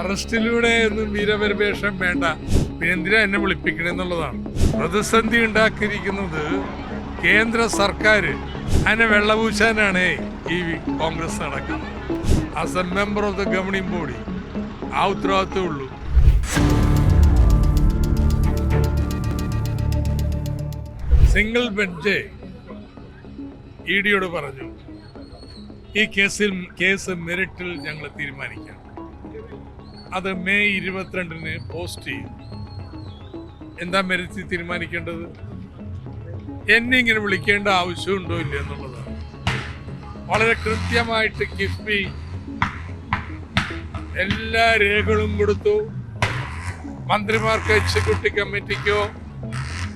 അറസ്റ്റിലൂടെ ഒന്നും വീരപരിവേഷം വേണ്ട. പിന്നെ എന്തിനാ എന്നെ വിളിപ്പിക്കണെന്നുള്ളതാണ് പ്രതിസന്ധി ഉണ്ടാക്കിയിരിക്കുന്നത് കേന്ദ്ര സർക്കാർ അതിനെ വെള്ളപൂശാനാണ് ഈ കോൺഗ്രസ് നടക്കുന്നത്. As a member of the governing body ആ ഉത്തരവാദിത്വം ഉള്ളൂ. സിംഗിൾ ബെഞ്ച് ഇ ഡിയോട് പറഞ്ഞു. ഈ കേസിൽ കേസ് മെറിറ്റിൽ ഞങ്ങൾ തീരുമാനിക്കാം. അത് മെയ് ഇരുപത്തിരണ്ടിന് പോസ്റ്റ് ചെയ്യും. എന്താ മെരിച്ച് തീരുമാനിക്കേണ്ടത്? എന്നെ ഇങ്ങനെ വിളിക്കേണ്ട ആവശ്യമുണ്ടോ ഇല്ല എന്നുള്ളതാണ്. വളരെ കൃത്യമായിട്ട് കിഫ്ബി എല്ലാ രേഖകളും കൊടുത്തു. മന്ത്രിമാർക്ക് എക്സിക്യൂട്ടീവ് കമ്മിറ്റിക്കോ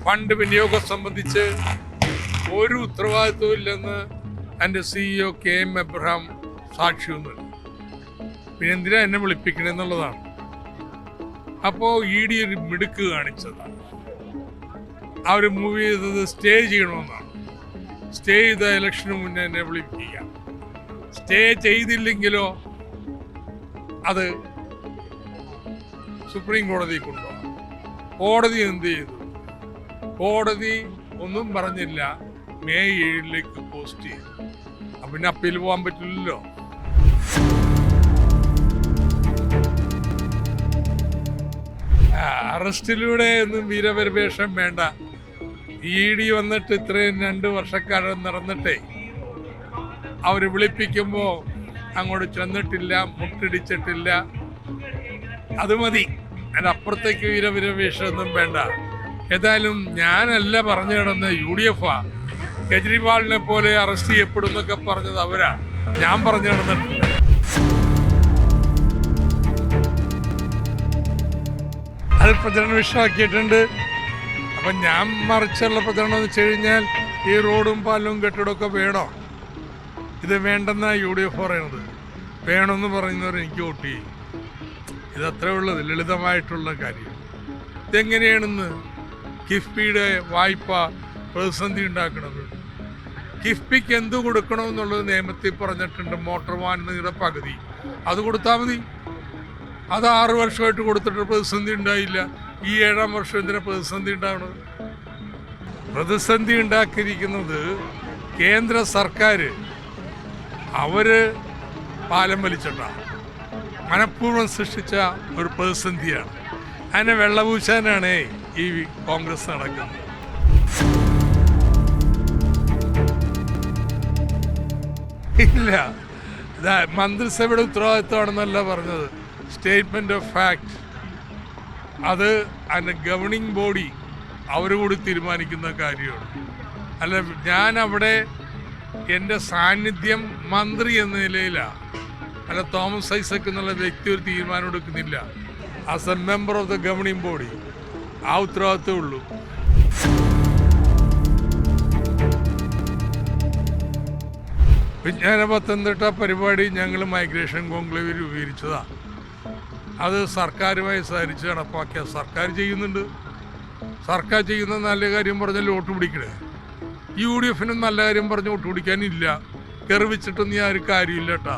ഫണ്ട് വിനിയോഗം സംബന്ധിച്ച് ഒരു ഉത്തരവാദിത്വവും ഇല്ലെന്ന് എന്റെ സിഇഒ കെ എം എബ്രഹാം സാക്ഷിയൊന്നുമില്ല. പിന്നെ എന്തിനാ എന്നെ വിളിപ്പിക്കണെന്നുള്ളതാണ് അപ്പോൾ ഇ ഡി ഒരു മിടുക്ക് കാണിച്ചതാണ് അവർ മൂവ് ചെയ്തത് സ്റ്റേ ചെയ്യണമെന്നാണ്. സ്റ്റേ ചെയ്ത ഇലക്ഷന് മുന്നേ എന്നെ വിളിപ്പിക്കുക സ്റ്റേ ചെയ്തില്ലെങ്കിലോ അത് സുപ്രീം കോടതി കൊണ്ടുപോകാം. കോടതി എന്ത് ചെയ്തു? കോടതി ഒന്നും പറഞ്ഞില്ല. മെയ് ഏഴിലേക്ക് പോസ്റ്റ് ചെയ്തു. അപ്പം പിന്നെ അപ്പീൽ പോകാൻ പറ്റില്ലല്ലോ. അറസ്റ്റിലൂടെ ഒന്നും വീരപരിവേഷം വേണ്ട. ഇ ഡി വന്നിട്ട് ഇത്രയും രണ്ട് വർഷക്കാലം നടന്നിട്ടേ അവർ വിളിപ്പിക്കുമ്പോൾ അങ്ങോട്ട് ചെന്നിട്ടില്ല മുട്ടിടിച്ചിട്ടില്ല. അത് മതി. അതിനപ്പുറത്തേക്ക് വീരപരിവേഷമൊന്നും വേണ്ട. ഏതായാലും ഞാനല്ല പറഞ്ഞു കിടന്ന യു ഡി എഫാ കെജ്രിവാളിനെ പോലെ അറസ്റ്റ് ചെയ്യപ്പെടുന്നൊക്കെ പറഞ്ഞത് അവരാണ് ഞാൻ പറഞ്ഞു കിടന്നിട്ടില്ല പ്രചരണ വിഷയമാക്കിയിട്ടുണ്ട് അപ്പം ഞാൻ മറിച്ചുള്ള പ്രചരണം എന്ന് വെച്ച് കഴിഞ്ഞാൽ ഈ റോഡും പാലവും കെട്ടിടമൊക്കെ വേണോ? ഇത് വേണ്ടെന്ന യു ഡി എഫ് പറയുന്നത്. വേണമെന്ന് പറയുന്നവർ എനിക്ക് വോട്ട് ചെയ്യും. ഇത് അത്രേ ഉള്ളത് ലളിതമായിട്ടുള്ള കാര്യം. ഇതെങ്ങനെയാണെന്ന് കിഫ്ബിയുടെ വായ്പ പ്രതിസന്ധി ഉണ്ടാക്കുന്നത് കിഫ്ബിക്ക് എന്ത് കൊടുക്കണമെന്നുള്ളത് നിയമത്തിൽ പറഞ്ഞിട്ടുണ്ട് മോട്ടോർ വാഹനങ്ങളുടെ പകുതി. അത് കൊടുത്താൽ മതി. അത് ആറു വർഷമായിട്ട് കൊടുത്തിട്ട് പ്രതിസന്ധി ഉണ്ടായില്ല. ഈ ഏഴാം വർഷം എന്തിനാ പ്രതിസന്ധി ഉണ്ടാവണത്? പ്രതിസന്ധി ഉണ്ടാക്കിയിരിക്കുന്നത് കേന്ദ്ര സർക്കാർ അവർ പാലം വലിച്ചിട്ടാണ് മനഃപൂർവം സൃഷ്ടിച്ച ഒരു പ്രതിസന്ധിയാണ്. അതിനെ വെള്ളപൂശാനാണ് ഈ കോൺഗ്രസ് നടക്കുന്നത്. ഇല്ല. മന്ത്രിസഭയുടെ ഉത്തരവാദിത്വമാണെന്നല്ല പറഞ്ഞത്. Statement of fact. അത് അതിന്റെ ഗവർണിംഗ് ബോഡി അവർ കൂടി തീരുമാനിക്കുന്ന കാര്യമാണ്. അല്ല ഞാൻ അവിടെ എന്റെ സാന്നിധ്യം മന്ത്രി എന്ന നിലയിലാണ് അല്ല തോമസ് ഐസക് എന്നുള്ള വ്യക്തി ഒരു തീരുമാനം എടുക്കുന്നില്ല. As a member of the governing body ആ ഉത്തരവാദിത്തമേ ഉള്ളൂ. വിജ്ഞാന പത്തനംതിട്ട പരിപാടി ഞങ്ങൾ മൈഗ്രേഷൻ കോൺക്ലേവ് രൂപീകരിച്ചതാണ് അത് സർക്കാരുമായി സഹരിച്ച് നടപ്പാക്കിയ സർക്കാർ ചെയ്യുന്നുണ്ട്. സർക്കാർ ചെയ്യുന്ന നല്ല കാര്യം പറഞ്ഞാൽ വോട്ട് പിടിക്കണേ. യു ഡി എഫിനും നല്ല കാര്യം പറഞ്ഞ് വോട്ട് പിടിക്കാനില്ല കെറിവിച്ചിട്ടൊന്നും ഒരു കാര്യമില്ല കേട്ടാ